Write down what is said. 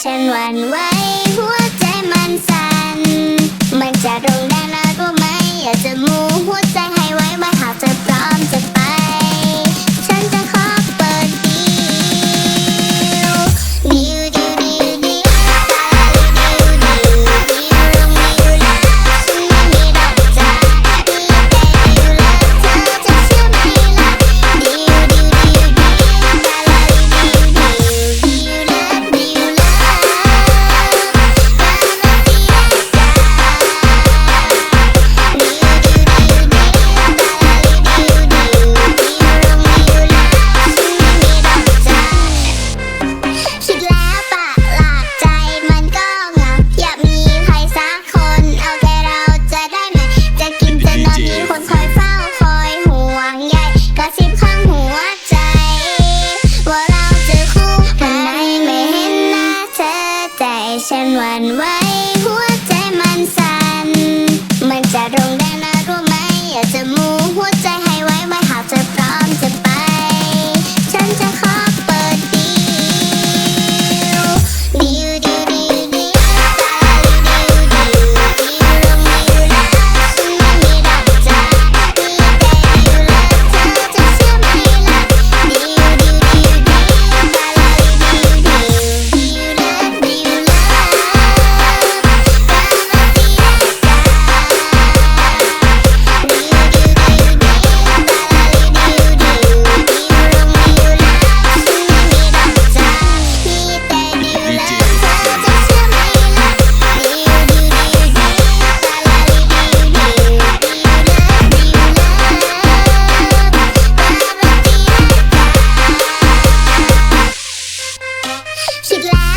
ฉันห ฉันหวั่นไหวหัวใจมันสั่นมันจะลง She'd laugh.